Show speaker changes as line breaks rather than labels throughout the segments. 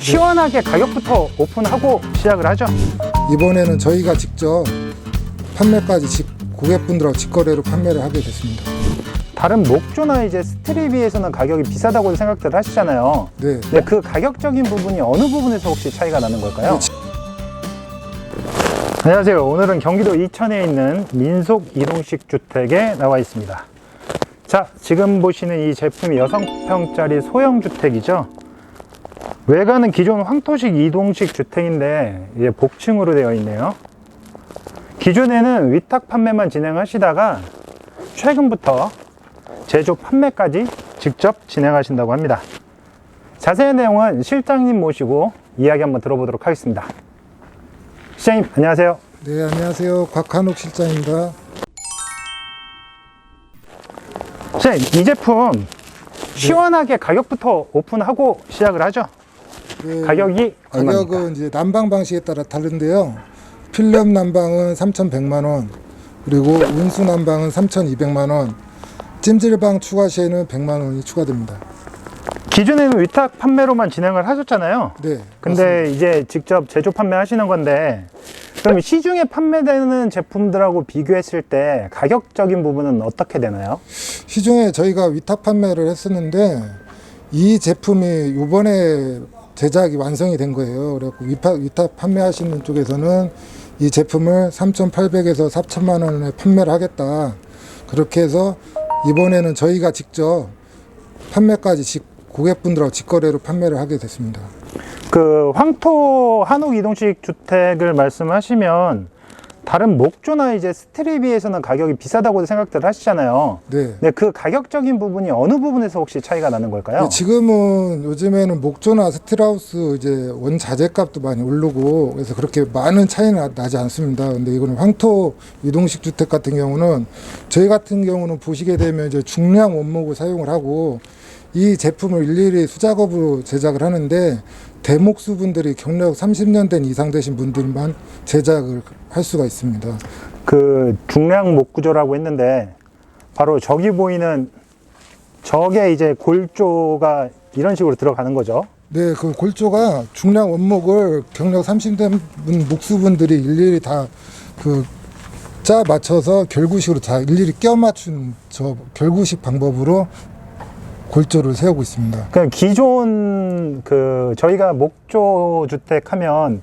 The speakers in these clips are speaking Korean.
시원하게 가격부터 오픈하고 시작을 하죠.
이번에는 저희가 직접 판매까지 직, 고객분들하고 직거래로 판매를 하게 됐습니다.
다른 목조나 이제 스트립에 비해서는 가격이 비싸다고 생각들 하시잖아요.
네.
근데 그 가격적인 부분이 어느 부분에서 혹시 차이가 나는 걸까요? 안녕하세요. 오늘은 경기도 이천에 있는 민속 이동식 주택에 나와 있습니다. 자, 지금 보시는 이 제품이 6평짜리 소형 주택이죠. 외관은 기존 황토식 이동식 주택인데 이제 복층으로 되어 있네요. 기존에는 위탁 판매만 진행하시다가 최근부터 제조 판매까지 직접 진행하신다고 합니다. 자세한 내용은 실장님 모시고 이야기 한번 들어보도록 하겠습니다. 실장님, 안녕하세요.
네, 안녕하세요. 곽한옥 실장입니다.
실장님, 이 제품 시원하게 가격부터 오픈하고 시작을 하죠.
네,
가격이?
가격은 이제 난방 방식에 따라 다른데요. 필름 난방은 3,100만 원, 그리고 운수 난방은 3,200만 원, 찜질방 추가 시에는 100만 원이 추가됩니다.
기존에는 위탁 판매로만 진행을 하셨잖아요.
네.
근데 이제 직접 제조 판매하시는 건데 그럼 시중에 판매되는 제품들하고 비교했을 때 가격적인 부분은 어떻게 되나요?
시중에 저희가 위탁 판매를 했었는데 이 제품이 이번에 제작이 완성이 된 거예요. 그래갖고 위탁, 판매하시는 쪽에서는 이 제품을 3,800에서 4천만 원에 판매를 하겠다. 그렇게 해서 이번에는 저희가 직접 판매까지 직, 고객분들하고 직거래로 판매를 하게 됐습니다.
그 황토 한옥 이동식 주택을 말씀하시면 다른 목조나 이제 스트립에 비해서는 가격이 비싸다고 생각들 하시잖아요.
네.
근데 그 가격적인 부분이 어느 부분에서 혹시 차이가 나는 걸까요?
네, 지금은 요즘에는 목조나 스틸하우스 이제 원자재값도 많이 오르고 그래서 그렇게 많은 차이는 나- 나지 않습니다. 근데 이거는 황토 이동식 주택 같은 경우는 저희 같은 경우는 보시게 되면 이제 중량 원목을 사용을 하고 이 제품을 일일이 수작업으로 제작을 하는데 대목수 분들이 경력 30년 된 이상 되신 분들만 제작을 할 수가 있습니다.
그 중량 목 구조라고 했는데 바로 저기 보이는 저게 이제 골조가 이런 식으로 들어가는 거죠.
네, 그 골조가 중량 원목을 경력 30된 분 목수분들이 일일이 다그짜 맞춰서 결구식으로 다 일일이 껴 맞춘 저 결구식 방법으로 골조를 세우고 있습니다.
그냥 기존 그 저희가 목조 주택 하면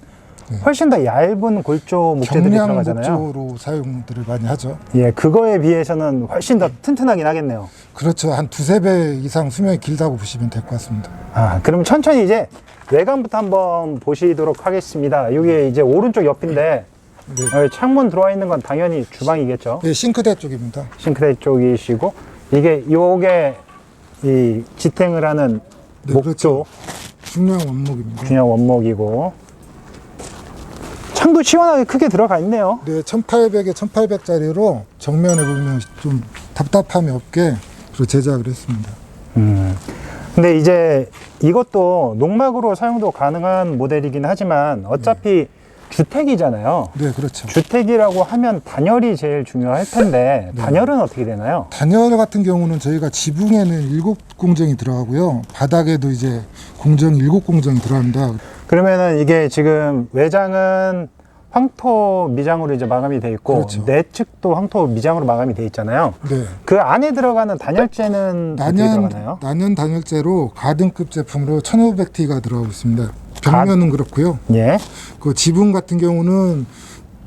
훨씬 더 얇은 골조 목재들이
경량
들어가잖아요.
목조로 사용들을 많이 하죠.
예, 그거에 비해서는 훨씬 더 튼튼하긴 하겠네요.
그렇죠. 한 두세 배 이상 수명이 길다고 보시면 될 것 같습니다.
아, 그럼 천천히 이제 외관부터 한번 보시도록 하겠습니다. 여기 이제 오른쪽 옆인데
네.
어, 창문 들어와 있는 건 당연히 주방이겠죠.
네, 싱크대 쪽입니다.
싱크대 쪽이시고 이게 요게 이 지탱을 하는
네,
목조
그렇죠. 중량 원목입니다.
균형 원목이고 창도 시원하게 크게 들어가 있네요.
네, 1800에 1800짜리로 정면에 보면 좀 답답함이 없게 제작을 했습니다.
음. 근데 이제 이것도 농막으로 사용도 가능한 모델이긴 하지만 어차피 주택이잖아요.
네, 그렇죠.
주택이라고 하면 단열이 제일 중요할 텐데
네.
단열은 어떻게 되나요?
단열 같은 경우는 저희가 지붕에는 일곱 공정이 들어가고요. 바닥에도 이제 공정 일곱 공정이 들어갑니다.
그러면은 이게 지금 외장은 황토 미장으로 이제 마감이 돼 있고
그렇죠.
내측도 황토 미장으로 마감이 돼 있잖아요.
네.
그 안에 들어가는 단열재는
난연
들어가나요?
난연 단열재로 가등급 제품으로 1,500T가 들어가고 있습니다. 벽면은 그렇고요.
예.
그 지붕 같은 경우는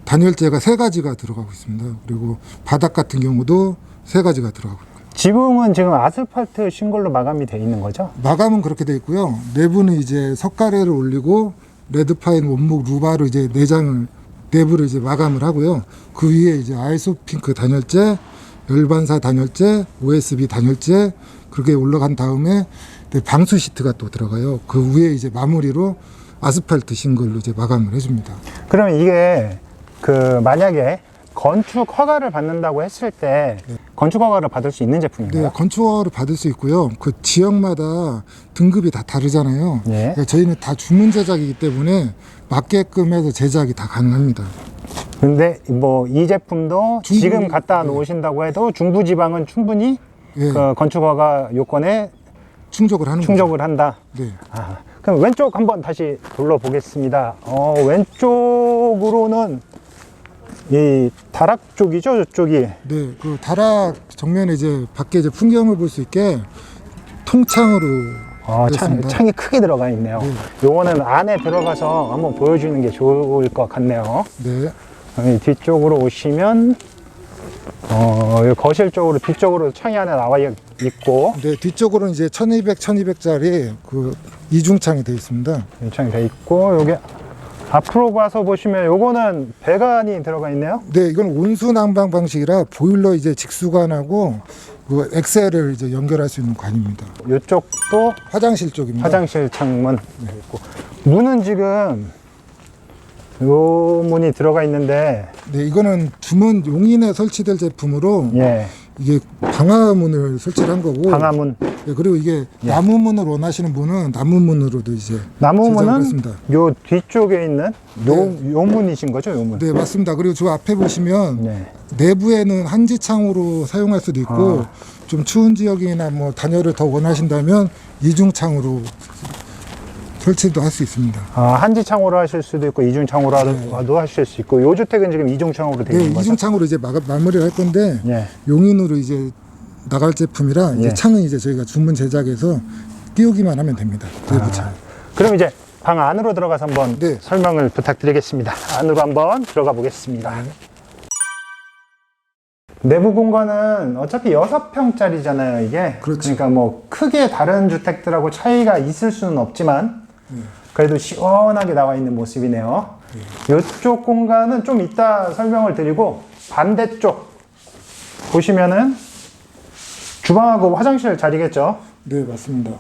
단열재가 세 가지가 들어가고 있습니다. 그리고 바닥 같은 경우도 세 가지가 들어가고 있고요.
지붕은 지금 아스팔트 싱글로 마감이 돼 있는 거죠?
마감은 그렇게 돼 있고요. 내부는 이제 석가래를 올리고 레드파인 원목 루바로 이제 내장을 내부를 이제 마감을 하고요. 그 위에 이제 아이소 핑크 단열재, 열반사 단열재, OSB 단열재 그렇게 올라간 다음에 네, 방수 시트가 또 들어가요. 그 위에 이제 마무리로 아스팔트 싱글로 이제 마감을 해줍니다.
그러면 이게 그 만약에 건축 허가를 받는다고 했을 때 건축 허가를 받을 수 있는 제품인가요?
네, 건축 허가를 받을 수 있고요. 그 지역마다 등급이 다 다르잖아요.
예.
그러니까 저희는 다 주문 제작이기 때문에 맞게끔 해서 제작이 다 가능합니다.
근데 뭐 이 제품도
중부-
지금 갖다
네.
놓으신다고 해도 중부 지방은 충분히
예,
그 건축 허가 요건에
충족을 하는
충족을 한다.
거죠. 네.
아, 그럼 왼쪽 한번 다시 둘러보겠습니다. 어, 왼쪽으로는 이 다락 쪽이죠, 저쪽이.
네, 그 다락 정면에 이제 밖에 이제 풍경을 볼 수 있게 통창으로
어, 창. 창이 크게 들어가 있네요. 요거는 안에 들어가서 한번 보여주는 게 좋을 것 같네요.
네,
뒤쪽으로 오시면 어, 거실 쪽으로 뒤쪽으로 창이 하나 나와 있- 있고
네 뒤쪽으로는 이제 1200, 1200짜리 그 이중창이 되어 있습니다.
이 창이 돼 있고 여기 앞으로 가서 보시면 요거는 배관이 들어가 있네요.
네, 이건 온수 난방 방식이라 보일러 이제 직수관하고 그 엑셀을 이제 연결할 수 있는 관입니다.
이쪽도
화장실 쪽입니다.
화장실 창문 있고 문은 지금 요 문이 들어가 있는데
네, 이거는 주문 용인에 설치될 제품으로
예
이게 방화문을 설치를 한 거고.
방화문
네, 그리고 이게 나무문을 원하시는 분은 나무문으로도 이제
나무문은
했습니다.
요 뒤쪽에 있는 요, 요 문이신 거죠 요 문.
네, 맞습니다. 그리고 저 앞에 보시면
네.
내부에는 한지창으로 사용할 수도 있고
아.
좀 추운 지역이나 뭐 단열을 더 원하신다면 이중창으로 설치도 할 수 있습니다.
아, 한지창으로 하실 수도 있고 이중창으로도 하실 수 있고 요 주택은 지금 이중창으로 되어
네,
있는 거죠?
이중창으로 이제 마, 마무리를 할 건데
예.
용인으로 이제 나갈 제품이라 이제
예.
창은 이제 저희가 주문 제작해서 끼우기만 하면 됩니다. 내부 창.
그럼 이제 방 안으로 들어가서 한번
네.
설명을 부탁드리겠습니다. 안으로 한번 들어가 보겠습니다. 내부 공간은 어차피 6평짜리잖아요, 이게.
그렇죠.
러니까 뭐 크게 다른 주택들하고 차이가 있을 수는 없지만
네.
그래도 시원하게 나와 있는 모습이네요. 이쪽 공간은 좀 이따 설명을 드리고 반대쪽 보시면은 주방하고 화장실 자리겠죠?
네, 맞습니다.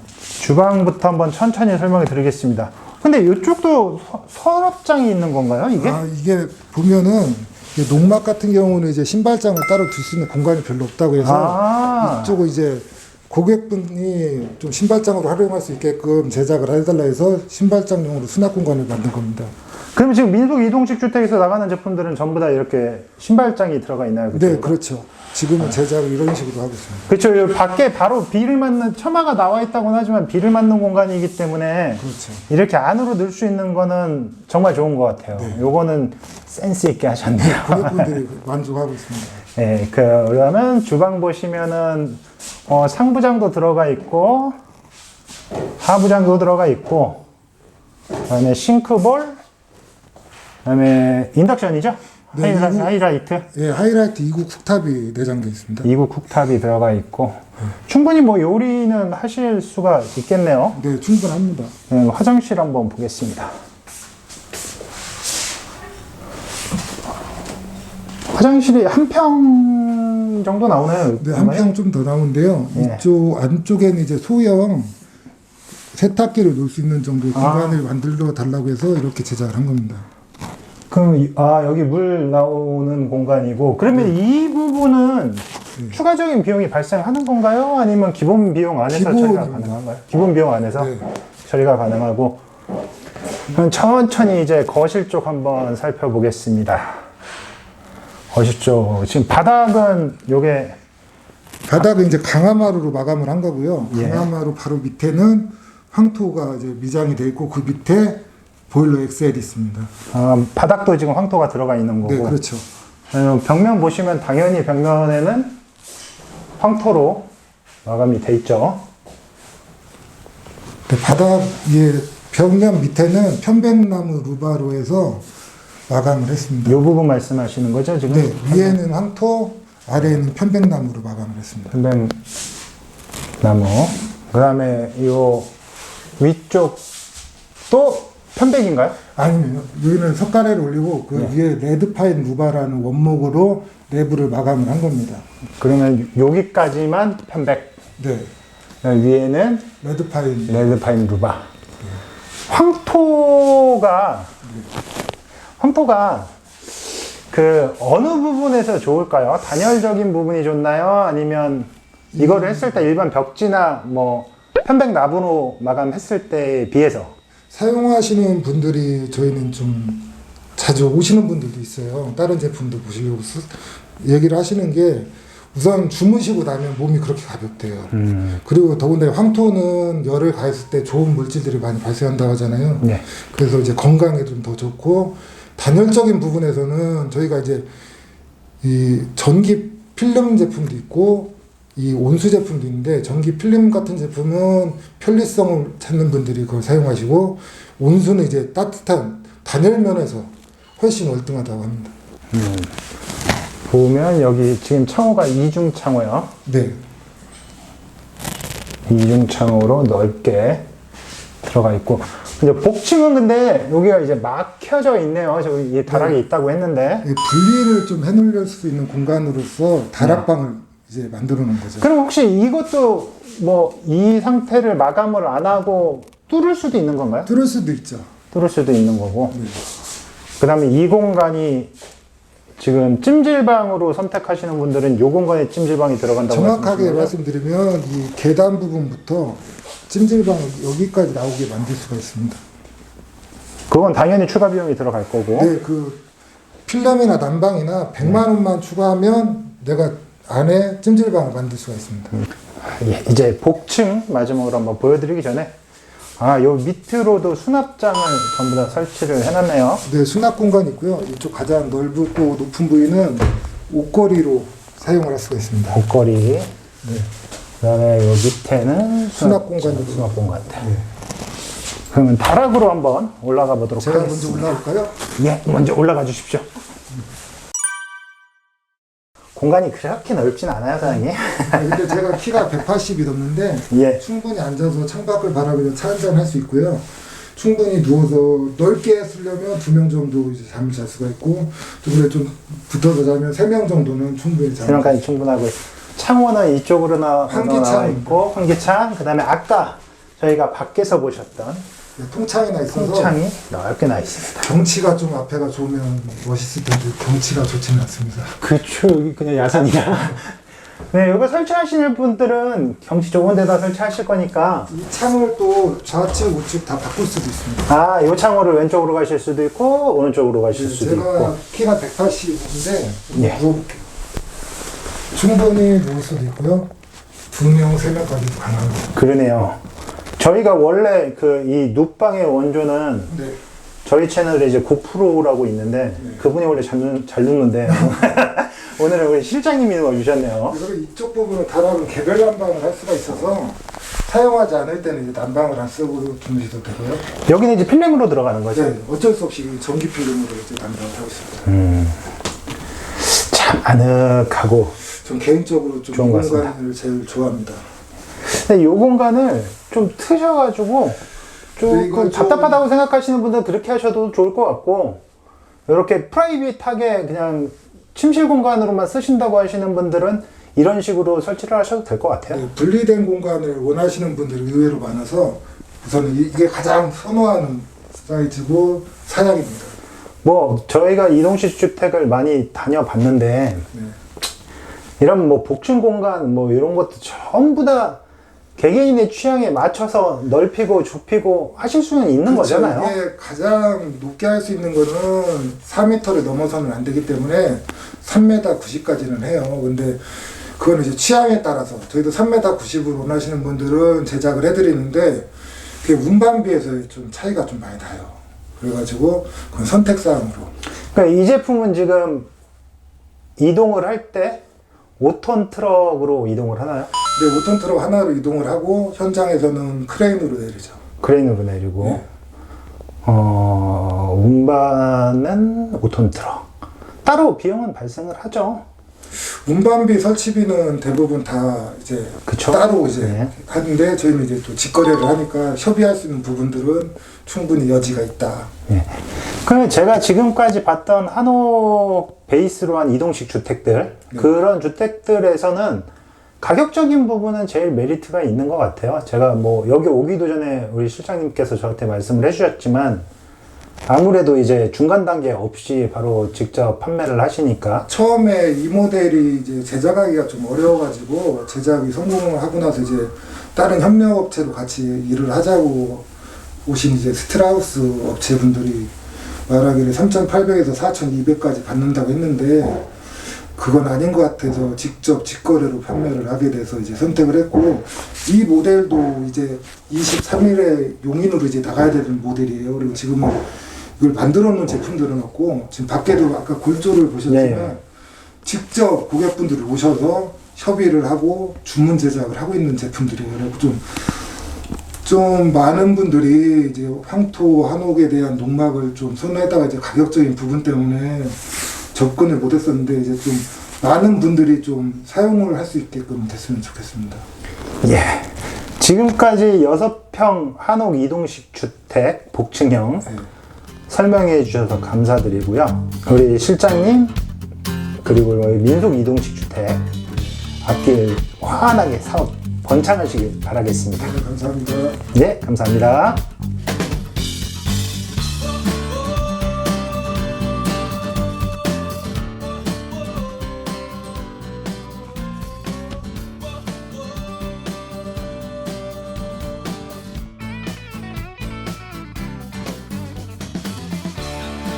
주방부터 한번 천천히 설명해 드리겠습니다. 근데 이쪽도 서- 서랍장이 있는 건가요, 이게?
아, 이게 보면은 이게 농막 같은 경우는 이제 신발장을 따로 둘 수 있는 공간이 별로 없다고 해서
아.
이쪽을 이제 고객분이 좀 신발장으로 활용할 수 있게끔 제작을 해달라 해서 신발장용으로 수납 공간을 만든 겁니다.
그럼 지금 민속 이동식 주택에서 나가는 제품들은 전부 다 이렇게 신발장이 들어가 있나요? 그쵸?
네, 그렇죠. 지금은 제작을 이런 식으로 하고 있습니다.
그렇죠. 여기 밖에 바로 비를 맞는 처마가 나와 있다고는 하지만 비를 맞는 공간이기 때문에
그렇죠.
이렇게 안으로 넣을 수 있는 거는 정말 좋은 것 같아요. 요거는 센스 있게 하셨네요.
고객분들이 만족하고 있습니다.
네, 그러면 주방 보시면은 어, 상부장도 들어가 있고 하부장도 들어가 있고 그다음에 싱크볼 그다음에 인덕션이죠?
네,
하이라,
이거-
하이라이트
예, 하이라이트 2구 쿡탑이 내장되어 있습니다.
이구 쿡탑이 들어가 있고 충분히 뭐 요리는 하실 수가 있겠네요.
네, 충분합니다.
네, 화장실 한번 보겠습니다. 화장실이 한 평 정도 나오나요?
네, 한 평 좀 더 나오는데요.
예.
이쪽 안쪽에는 이제 소형 세탁기를 놓을 수 있는 정도의
아.
공간을 만들어 달라고 해서 이렇게 제작을 한 겁니다.
그럼 이- 아 여기 물 나오는 공간이고 그러면
네.
이 부분은 추가적인 비용이 발생하는 건가요? 아니면 기본 비용 안에서 처리가
기본입니다.
가능한가요? 기본 비용 안에서
네.
처리가 가능하고 그럼 천천히 이제 거실 쪽 한번 살펴보겠습니다. 거실 쪽 지금 바닥은 요게
바닥은 이제 강화마루로 마감을 한 거고요.
예.
강화마루 바로 밑에는 황토가 이제 미장이 돼 있고 그 밑에 보일러 엑셀이 있습니다.
아, 바닥도 지금 황토가 들어가 있는 거고
네, 그렇죠.
어, 벽면 보시면 당연히 벽면에는 황토로 마감이 돼 있죠.
네, 바닥 위에 벽면 밑에는 편백나무 루바로 해서 마감을 했습니다.
이 부분 말씀하시는 거죠 지금?
네, 위에는 황토, 아래에는 편백나무로 마감을 했습니다.
편백 나무. 그다음에 이 위쪽 또 편백인가요?
아니면 여기는 석가래를 올리고 그
네.
위에 레드파인 루바라는 원목으로 내부를 마감을 한 겁니다.
그러면 여기까지만 편백.
네,
위에는
레드파인.
레드파인 루바. 황토가 황토가 그 어느 부분에서 좋을까요? 단열적인 부분이 좋나요? 아니면 이거를 했을 때 일반 벽지나 뭐 편백 나무로 마감했을 때에 비해서
사용하시는 분들이 저희는 좀 자주 오시는 분들도 있어요. 다른 제품도 보시려고 쓰- 얘기를 하시는 게 우선 주무시고 나면 몸이 그렇게 가볍대요.
음.
그리고 더군다나 황토는 열을 가했을 때 좋은 물질들이 많이 발생한다고 하잖아요.
네.
그래서 이제 건강에 좀 더 좋고 단열적인 부분에서는 저희가 이제 이 전기 필름 제품도 있고 이 온수 제품도 있는데 전기 필름 같은 제품은 편리성을 찾는 분들이 그걸 사용하시고 온수는 이제 따뜻한 단열 면에서 훨씬 월등하다고 합니다.
음. 보면 여기 지금 창호가 이중 창호요.
네.
이중 창호로 넓게 들어가 있고 이제 복층은 근데 여기가 이제 막혀져 있네요. 저기 이 다락이 있다고 했는데
이 분리를 좀 해놓을 수 있는 공간으로서 다락방을 이제 만들어 놓은 거죠.
그럼 혹시 이것도 뭐 이 상태를 마감을 안 하고 뚫을 수도 있는 건가요?
뚫을 수도 있죠.
뚫을 수도 있는 거고
네.
그 다음에 이 공간이 지금 찜질방으로 선택하시는 분들은 이 공간에 찜질방이 들어간다고
정확하게? 말씀드리면 이 계단 부분부터 찜질방 여기까지 나오게 만들 수가 있습니다.
그건 당연히 추가 비용이 들어갈 거고
네, 그 필름이나 난방이나 100만 원만 추가하면 내가 안에 찜질방을 만들 수가 있습니다.
예, 이제 복층 마지막으로 한번 보여드리기 전에 아, 요 밑으로도 수납장을 전부 다 설치를 해놨네요.
네, 수납 공간이 있고요. 이쪽 가장 넓고 높은 부위는 옷걸이로 사용을 할 수가 있습니다.
옷걸이. 그다음에 요 밑에는
수납 공간으로.
수납 공간. 그러면 다락으로 한번 올라가 보도록
제가 먼저
하겠습니다.
올라올까요?
예, 먼저 올라가 주십시오. 공간이 그렇게 넓진 않아요, 사장님.
네, 근데 제가 키가 180이 넘는데
예.
충분히 앉아서 창밖을 바라보며 차 한잔 할 수 있고요. 충분히 누워서 넓게 쓰려면 두 명 정도 이제 잠을 잘 수가 있고 또 그래 좀 붙어서 자면 세 명 정도는 충분히
세
잠을
명까지 충분하고 창호는 이쪽으로 나,
환기창.
나와 있고 환기창 그다음에 아까 저희가 밖에서 보셨던
네, 통창이 나 있어서
통창이 넓게 나 있습니다.
경치가 좀 앞에가 좋으면 멋있을 텐데 경치가 좋지는 않습니다.
그쵸 여기 그냥 야산이야. 네, 이거 설치하시는 분들은 경치 좋은 데다 설치하실 거니까
이 창을 또 좌측 우측 다 바꿀 수도 있습니다.
아, 이 창호를 왼쪽으로 가실 수도 있고 오른쪽으로 가실
네,
수도
제가
있고
키가 180인데
예.
누워볼게요. 충분히 누울 수도 있고요. 두 명, 세 명까지도 가능합니다.
그러네요. 저희가 원래 그 이 눕방의 원조는
네.
저희 채널에 이제 고프로라고 있는데 그분이 원래 잘, 눕- 잘 눕는데 오늘은 우리 실장님이 와주셨네요.
그리고 이쪽 부분은 다락은 개별 난방을 할 수가 있어서 사용하지 않을 때는 이제 난방을 안 쓰고 주무셔도 되고요.
여기는 이제 필름으로 들어가는 거죠.
네, 어쩔 수 없이 전기 필름으로 이제 난방을 하고 있습니다.
참 아늑하고.
전 개인적으로 좀 이
좋은 것 같습니다.
공간을 제일 좋아합니다.
근데 이 공간을 좀 트셔가지고
네,
조금
좀-
답답하다고 생각하시는 분들은 그렇게 하셔도 좋을 것 같고 이렇게 프라이빗하게 그냥 침실 공간으로만 쓰신다고 하시는 분들은 이런 식으로 설치를 하셔도 될 것 같아요.
네, 분리된 공간을 원하시는 분들이 의외로 많아서 우선은 이- 이게 가장 선호하는 사이즈고 사양입니다.
뭐 저희가 이동식 주택을 많이 다녀봤는데
네.
이런 뭐 복층 공간 뭐 이런 것도 전부 다 개개인의 취향에 맞춰서 넓히고 좁히고 하실 수는 있는
그렇죠.
거잖아요.
이게 가장 높게 할 수 있는 거는 4m를 넘어서는 안 되기 때문에 3m 90까지는 해요. 근데 그건 이제 취향에 따라서 저희도 3m 90을 원하시는 분들은 제작을 해드리는데 그게 운반비에서 좀 차이가 좀 많이 나요. 그래가지고 그건 선택사항으로
그러니까 이 제품은 지금 이동을 할 때 5톤 트럭으로 이동을 하나요?
네, 5톤 트럭 하나로 이동을 하고 현장에서는 크레인으로 내리죠.
크레인으로 내리고
네.
어, 운반은 5톤 트럭 따로 비용은 발생을 하죠.
운반비 설치비는 대부분 다 이제
그쵸?
따로 이제
네.
하는데 저희는 이제 또 직거래를 하니까 협의할 수 있는 부분들은 충분히 여지가 있다.
예. 그러면 제가 지금까지 봤던 한옥 베이스로 한 이동식 주택들
네.
그런 주택들에서는 가격적인 부분은 제일 메리트가 있는 것 같아요. 제가 뭐 여기 오기도 전에 우리 실장님께서 저한테 말씀을 해주셨지만 아무래도 이제 중간 단계 없이 바로 직접 판매를 하시니까
처음에 이 모델이 이제 제작하기가 좀 어려워가지고 제작이 성공을 하고 나서 이제 다른 협력 업체로 같이 일을 하자고 오신 이제 스트라우스 업체분들이 말하기를 3,800에서 4,200까지 받는다고 했는데 그건 아닌 것 같아서 직접 직거래로 판매를 하게 돼서 이제 선택을 했고 이 모델도 이제 23일에 용인으로 이제 나가야 되는 모델이에요. 그리고 지금은 이걸 만들어 놓은 제품들은 없고 지금 밖에도 아까 골조를 보셨지만
네.
직접 고객분들이 오셔서 협의를 하고 주문 제작을 하고 있는 제품들이에요. 그래서 좀, 좀 많은 분들이 이제 황토 한옥에 대한 농막을 좀 선호했다가 이제 가격적인 부분 때문에 접근을 못했었는데 이제 좀 많은 분들이 좀 사용을 할 수 있게끔 됐으면 좋겠습니다.
예. 지금까지 여섯 평 한옥 이동식 주택 복층형
네.
설명해 주셔서 감사드리고요. 우리 실장님 그리고 우리 민속 이동식 주택 앞길 환하게 사업 번창하시길 바라겠습니다.
네, 감사합니다.
네, 감사합니다.